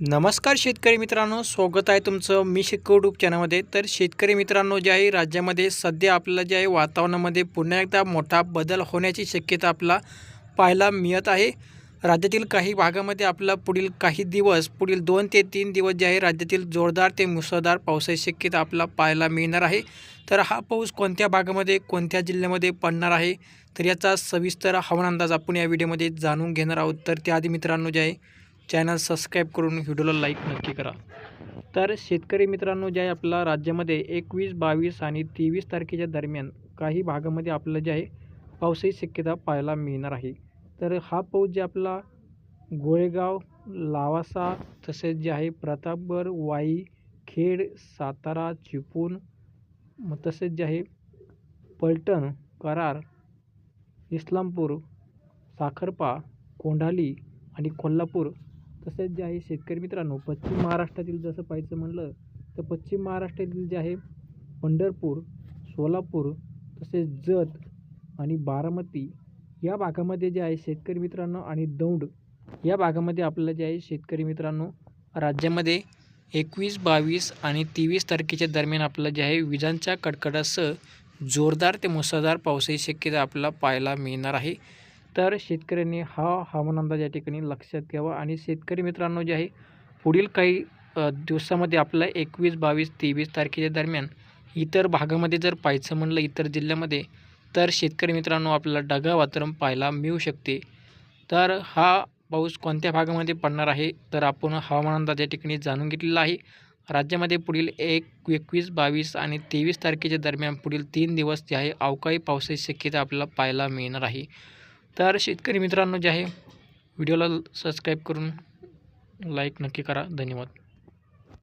नमस्कार शेतकरी मित्रांनो स्वागत आहे तुमचं मी शेतकरी यूट्यूब चॅनलमध्ये तर शेतकरी मित्रांनो जे आहे राज्यामध्ये सध्या आपलं जे आहे वातावरणामध्ये पुन्हा एकदा मोठा बदल होण्याची शक्यता आपला पाहायला मिळत आहे. राज्यातील काही भागामध्ये आपला पुढील काही दिवस पुढील दोन ते तीन दिवस जे आहे राज्यातील जोरदार ते मुसळधार पावसाची शक्यता आपला पाहायला मिळणार आहे. तर हा पाऊस कोणत्या भागामध्ये कोणत्या जिल्ह्यामध्ये पडणार आहे? तर याचा सविस्तर हवामान अंदाज आपण या व्हिडिओमध्ये जाणून घेणार आहोत. तर त्याआधी मित्रांनो जे आहे चॅनल सबस्क्राईब करून व्हिडिओला लाईक नक्की करा. तर शेतकरी मित्रांनो जे आहे आपला राज्यामध्ये एकवीस बावीस आणि तेवीस तारखेच्या दरम्यान काही भागामध्ये आपलं जे आहे पावसाची शक्यता पाहायला मिळणार आहे. तर हा पाऊस जे आपला गोळेगाव लावासा तसेच जे आहे प्रतापगड वाई खेड सातारा चिपळूण तसेच जे आहे पलटण करार इस्लामपूर साखरपा कोंढाली आणि कोल्हापूर तसेच जे आहे शेतकरी मित्रांनो पश्चिम महाराष्ट्रातील जसं पाहायचं म्हणलं तर पश्चिम महाराष्ट्रातील जे आहे पंढरपूर सोलापूर तसेच जत आणि बारामती या भागामध्ये जे आहे शेतकरी मित्रांनो आणि दौंड या भागामध्ये आपल्याला जे आहे शेतकरी मित्रांनो राज्यामध्ये एकवीस बावीस आणि तेवीस तारखेच्या दरम्यान आपलं जे आहे विजांच्या कडकडासह जोरदार ते मुसळधार पावसाची शक्यता आपल्याला पाहायला मिळणार आहे. तर शेतकऱ्यांनी हा हवामान अंदाज या ठिकाणी लक्षात घ्यावा. आणि शेतकरी मित्रांनो जे आहे पुढील काही दिवसामध्ये आपलं एकवीस बावीस तेवीस तारखेच्या दरम्यान इतर भागामध्ये जर पाहायचं म्हणलं इतर जिल्ह्यामध्ये तर शेतकरी मित्रांनो आपल्याला ढगाळ वातावरण पाहायला मिळू शकते. तर हा पाऊस कोणत्या भागामध्ये पडणार आहे तर आपण हवामान अंदाज या ठिकाणी जाणून घेतलेला आहे. राज्यामध्ये पुढील एक एकवीस बावीस आणि तेवीस तारखेच्या दरम्यान पुढील तीन दिवस जे आहे अवकाळी पावसाची शक्यता आपल्याला पाहायला मिळणार आहे. तर शेतकरी मित्रांनो जे आहे व्हिडिओला सबस्क्राईब करून लाईक नक्की करा. धन्यवाद.